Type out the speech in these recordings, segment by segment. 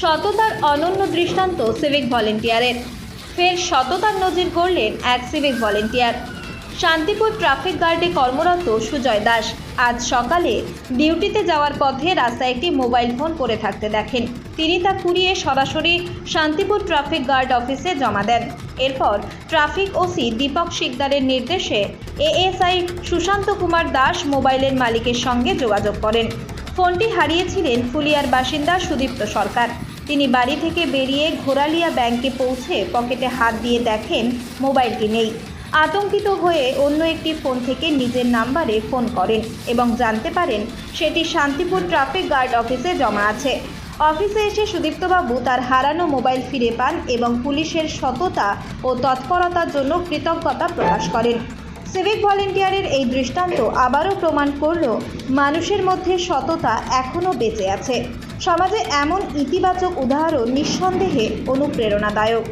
সততার অনন্য দৃষ্টান্ত সিভিক ভলেন্টিয়ারের ফের সততার নজির গড়লেন এক সিভিক ভলেন্টিয়ার শান্তিপুর ট্রাফিক গার্ডে কর্মরত সুজয় দাস। আজ সকালে ডিউটিতে যাওয়ার পথে রাস্তায় একটি মোবাইল ফোন পড়ে থাকতে দেখেন। তিনি তা কুড়িয়ে সরাসরি শান্তিপুর ট্রাফিক গার্ড অফিসে জমা দেন। এরপর ট্রাফিক ওসি দীপক শিকদারের নির্দেশে এএসআই সুশান্ত কুমার দাস মোবাইলের মালিকের সঙ্গে যোগাযোগ করেন। ফোনটি হারিয়েছিলেন ফুলিয়ার বাসিন্দা সুদীপ্ত সরকার। তিনি বাড়ি থেকে বেরিয়ে ঘোরালিয়া ব্যাংকে পৌঁছে পকেটে হাত দিয়ে দেখেন মোবাইলটি নেই। আতঙ্কিত হয়ে অন্য একটি ফোন থেকে নিজের নাম্বারে ফোন করেন এবং জানতে পারেন সেটি শান্তিপুর ট্রাফিক গার্ড অফিসে জমা আছে। অফিসে এসে সুদীপ্তবাবু তার হারানো মোবাইল ফিরে পান এবং পুলিশের সততা ও তৎপরতার জন্য কৃতজ্ঞতা প্রকাশ করেন। সিভিক ভলেন্টিয়ারের এই দৃষ্টান্ত আবারও প্রমাণ করল, মানুষের মধ্যে সততা এখনও বেঁচে আছে। সমাজে এমন ইতিবাচক উদাহরণ নিঃসন্দেহে অনুপ্রেরণাদায়ক।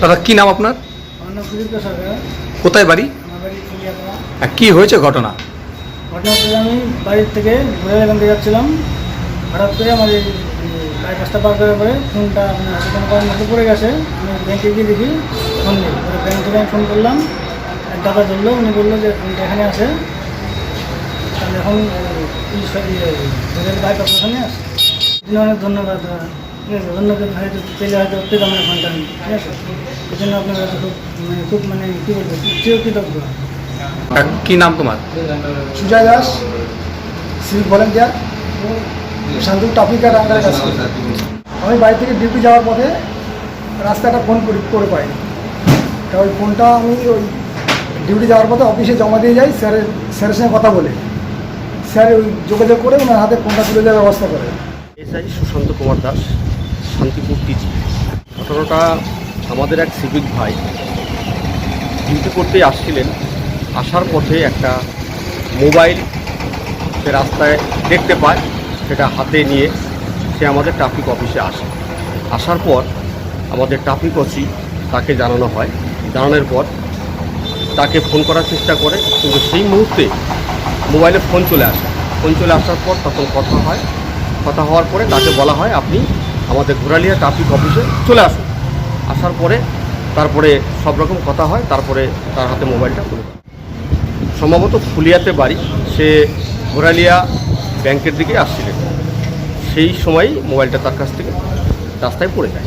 দাদা কি নাম আপনার? আমার কোথায় বাড়ি? আমার বাড়ি ফুলিয়াপাড়া আর কি হয়েছে ঘটনা? ঘটনা আমি বাড়ির থেকে ঘুরে এখান থেকে যাচ্ছিলাম। হঠাৎ করে আমার এই বাইপাসটা পার করার পরে ফোনটা মানে কারণ মধ্যে পড়ে গেছে। আমি ব্যাংকে গিয়ে দেখি ফোন নেই। পরে ব্যাংক থেকে আমি ফোন করলাম। এক দাদা ধরলো উনি বলল যে ফোনটা এখানে আছে। তাহলে এখন পুলিশ বাইপাস ওখানে আছে অনেক ধন্যবাদ দাদা। ঠিক আছে? ধন্যবাদ হয়তো পেলে হয়তো পেতাম না ফোনটা আমি ঠিক আছে? এই জন্য আপনার কাছে খুব মানে খুব মানে কী বলব চিরকৃতজ্ঞ আর কি নাম তোমার? Sujoy Das civic volunteer traffic guard আন্ডারের কাছে আমি বাড়ি থেকে ডিউটি যাওয়ার পথে রাস্তাটা ফোন করে করে পাই। তা ওই ফোনটা আমি ওই ডিউটি যাওয়ার পথে অফিসে জমা দিয়ে যাই, স্যারের স্যারের সঙ্গে কথা বলে। স্যার ওই যোগাযোগ করে ওনার হাতে ফোনটা তুলে দেওয়ার ব্যবস্থা করে। এসআই সুশান্ত কুমার দাস, শান্তিপুর টিচি ঘটনাটা আমাদের এক সিভিক ভাই ডিউটি করতেই আসছিলেন, আসার পথে একটা মোবাইল সে রাস্তায় দেখতে পায়, সেটা হাতে নিয়ে সে আমাদের ট্রাফিক অফিসে আসে। আসার পর আমাদের ট্রাফিক ওসি তাকে জানানো হয় জানানোর পর তাকে ফোন করার চেষ্টা করে, কিন্তু সেই মুহূর্তে মোবাইলে ফোন চলে আসে। ফোন চলে আসার পর তখন কথা হয়। কথা হওয়ার পরে তাকে বলা হয়, আপনি আমাদের ঘোরালিয়া ট্রাফিক অফিসে চলে আসুন। আসার পরে তারপরে সব রকম কথা হয়, তারপরে তার হাতে মোবাইলটা তুলে। সম্ভবত ফুলিয়াতে বাড়ি, সে ঘোরালিয়া ব্যাংকের দিকে আসছিলেন। সেই সময়ই মোবাইলটা তার কাছ থেকে রাস্তায় পড়ে যায়।